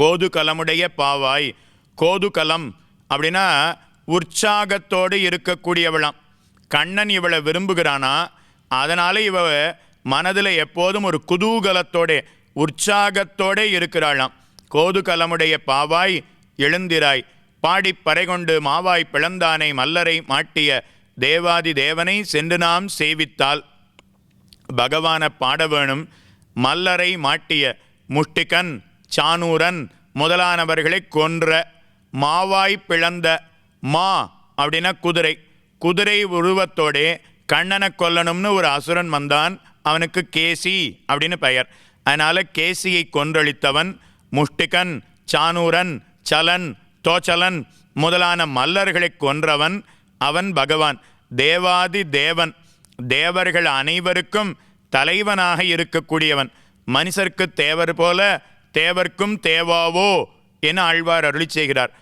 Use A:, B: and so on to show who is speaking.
A: கோதுகலமுடைய பாவாய். கோதுகலம் அப்படின்னா உற்சாகத்தோடு இருக்கக்கூடியவளாம். கண்ணன் இவளை விரும்புகிறானா? அதனால் இவ மனதில் எப்போதும் ஒரு குதூகலத்தோட உற்சாகத்தோட இருக்கிறாளாம். கோதுகலமுடைய பாவாய் எழுந்திராய். பாடிப் பறைகொண்டு மாவாய் பிளந்தானை மல்லரை மாட்டிய தேவாதி தேவனை சென்று நாம் சேவித்தால். பகவானை பாட வேணும் மல்லரை மாட்டிய முஷ்டிகன் சானூரன் முதலானவர்களை கொன்ற மாவாய் பிளந்த மா அப்படின்னா குதிரை. குதிரை உருவத்தோடே கண்ணனை கொல்லணும்னு ஒரு அசுரன் வந்தான். அவனுக்கு கேசி அப்படின்னு பெயர். அதனால் கேசியை கொன்றளித்தவன் முஷ்டிகன் சானூரன் சலன் தோச்சலன் முதலான மல்லர்களை கொன்றவன் அவன் பகவான். தேவாதி தேவன். தேவர்கள் அனைவருக்கும் தலைவனாக இருக்கக்கூடியவன். மனுஷருக்கு தேவர் போல தேவர்க்கும் தேவாவோ என ஆழ்வார் அருளி செய்கிறார்.